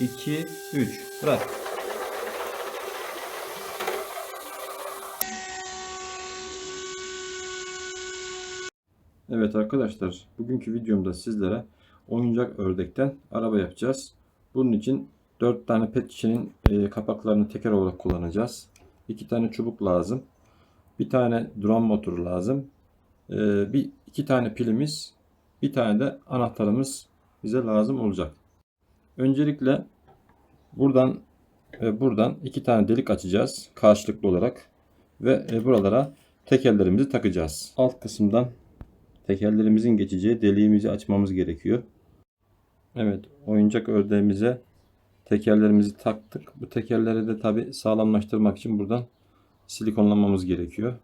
2, 3. Bırak. Evet arkadaşlar, bugünkü videomda sizlere oyuncak ördekten araba yapacağız. Bunun için 4 tane pet şişenin e, kapaklarını teker olarak kullanacağız. 2 tane çubuk lazım. Bir tane drone motoru lazım. E, bir iki tane pilimiz, bir tane de anahtarımız bize lazım olacak. Öncelikle buradan ve buradan iki tane delik açacağız karşılıklı olarak ve e, buralara tekerlerimizi takacağız. Alt kısımdan tekerlerimizin geçeceği deliğimizi açmamız gerekiyor. Evet, oyuncak ördeğimize tekerlerimizi taktık. Bu tekerleri de tabi sağlamlaştırmak için buradan silikonlamamız gerekiyor.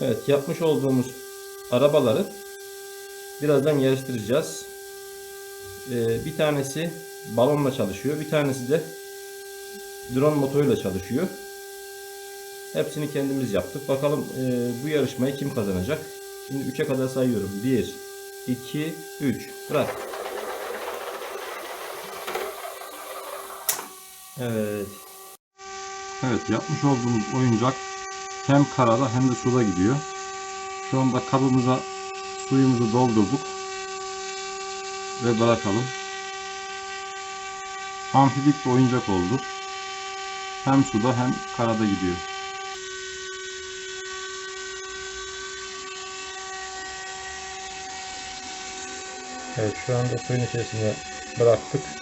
Evet, yapmış olduğumuz arabaları birazdan yarıştıracağız. Ee, bir tanesi balonla çalışıyor, bir tanesi de drone motoruyla çalışıyor. Hepsini kendimiz yaptık. Bakalım e, bu yarışmayı kim kazanacak? Şimdi 3'e kadar sayıyorum. 1, 2, 3. Bırak. Evet. Evet yapmış olduğumuz oyuncak hem karada hem de suda gidiyor. Şu anda kabımıza suyumuzu doldurduk ve bırakalım. Amfibik bir oyuncak oldu. Hem suda hem karada gidiyor. Evet şu anda suyun içerisine bıraktık.